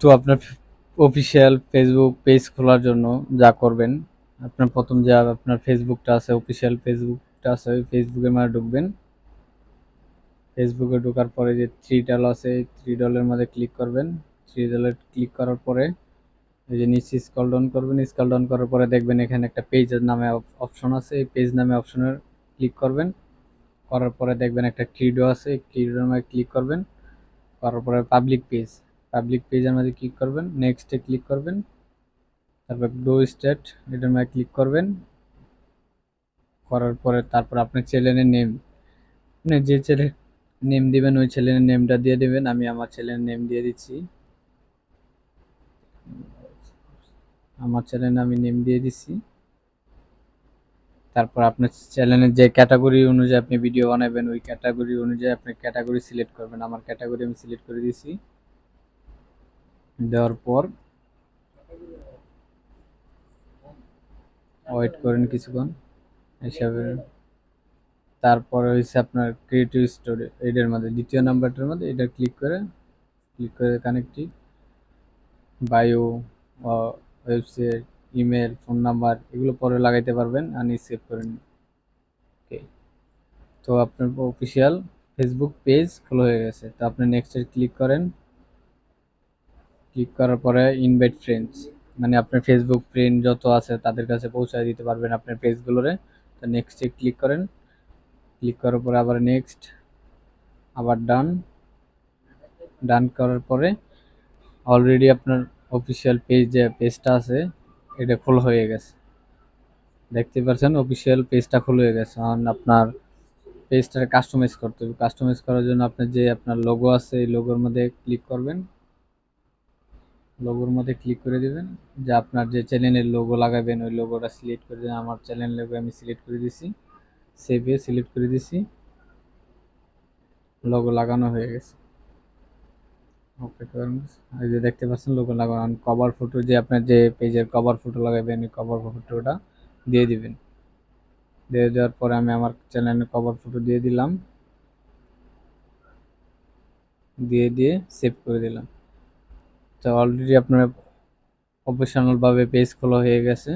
তো আপনার official Facebook page খোলার জন্য যা করবেন, আপনার প্রথম যা আপনার ফেসবুকটা আছে অফিসিয়াল ফেসবুকটা আছে, ওই ফেসবুকের মানে ঢুকবেন। ফেসবুকে ঢোকার পরে যে থ্রি ডল আছে, এই থ্রি ডলের মধ্যে ক্লিক করবেন। থ্রি ডলে ক্লিক করার পরে এই যে নিচে স্কল ডাউন করবেন স্কল ডাউন করার পরে দেখবেন এখানে একটা পেজের নামে অপশন আছে, এই পেজ নামে অপশনের ক্লিক করবেন। করার পরে দেখবেন একটা ক্রিডো আছে ক্রিডোর মধ্যে ক্লিক করবেন। করার পরে পাবলিক পেজ পাবলিক পেজের মধ্যে ক্লিক করবেন নেক্সটে ক্লিক করবেন, তারপর গ্রো স্টেট এটার মধ্যে ক্লিক করবেন, করার পরে তারপর আপনার চ্যানেলের নেম আপনি যে ছেলে নেম দিবেন, ওই ছেলের নেমটা দিয়ে দিবেন, আমি আমার ছেলের নেম দিয়ে দিচ্ছি। আমার চ্যানেলে আমি নেম দিয়ে দিচ্ছি। তারপর আপনার চ্যানেলের যে ক্যাটাগরি অনুযায়ী আপনি ভিডিও বানাবেন, ওই ক্যাটাগরি অনুযায়ী আপনি ক্যাটাগরি সিলেক্ট করবেন। আমার ক্যাটাগরি আমি সিলেক্ট করে দিয়েছি। দেওয়ার পর ওয়েট করেন কিছুক্ষণ হিসাবে তারপরে হয়েছে আপনার ক্রিয়েটিভ স্টোরি এটার মধ্যে, দ্বিতীয় নাম্বারটার মধ্যে এটা ক্লিক করে ক্লিক করে connective bio website email phone number এগুলো পরে লাগাইতে পারবেন আনি সেভ করে নিন। ওকে তো আপনার অফিসিয়াল ফেসবুক পেজ খোলা হয়ে গেছে। তো আপনি নেক্সটে ক্লিক করেন ক্লিক করার পরে ইনভাইট ফ্রেন্ডস মানে আপনার ফেসবুক ফ্রেন্ড যত আছে তাদের কাছে পৌঁছায় দিতে পারবেন আপনার পেজগুলোরে তো নেক্সটে ক্লিক করেন। ক্লিক করার পরে আবার নেক্সট আবার ডান ডান করার পরে অলরেডি আপনার অফিসিয়াল পেজ যে পেজটা আছে, এটা খোলা হয়ে গেছে। দেখতে পাচ্ছেন অফিসিয়াল পেজটা খোলা হয়ে গেছে। কারণ আপনার পেজটা কাস্টমাইজ করতে হবে। কাস্টমাইজ করার জন্য আপনার যে আপনার লোগো আছে, এই লোগোর মধ্যে ক্লিক করবেন। লোগোর মধ্যে ক্লিক করে দিবেন। যে আপনার যে চ্যানেলের লোগো লাগাবেন, ওই লোগোটা সিলেক্ট করে দেবেন আমার চ্যানেল লোগো আমি সিলেক্ট করে দিছি। সেভে সিলেক্ট করে দিছি। লোগো লাগানো হয়ে গেছে। ওকে এই যে দেখতে পাচ্ছেন লোগো লাগানো। কভার ফটো যে আপনার যে পেজের কভার ফটো লাগাবেন, ওই কভার ফটোটা দিয়ে দিবেন। দিয়ে দেওয়ার পরে আমি আমার চ্যানেলের কভার ফটো দিয়ে দিলাম। দিয়ে দিয়ে সেভ করে দিলাম। তো অলরেডি আপনার প্রফেশনালভাবে পেজ খোলা হয়ে গেছে।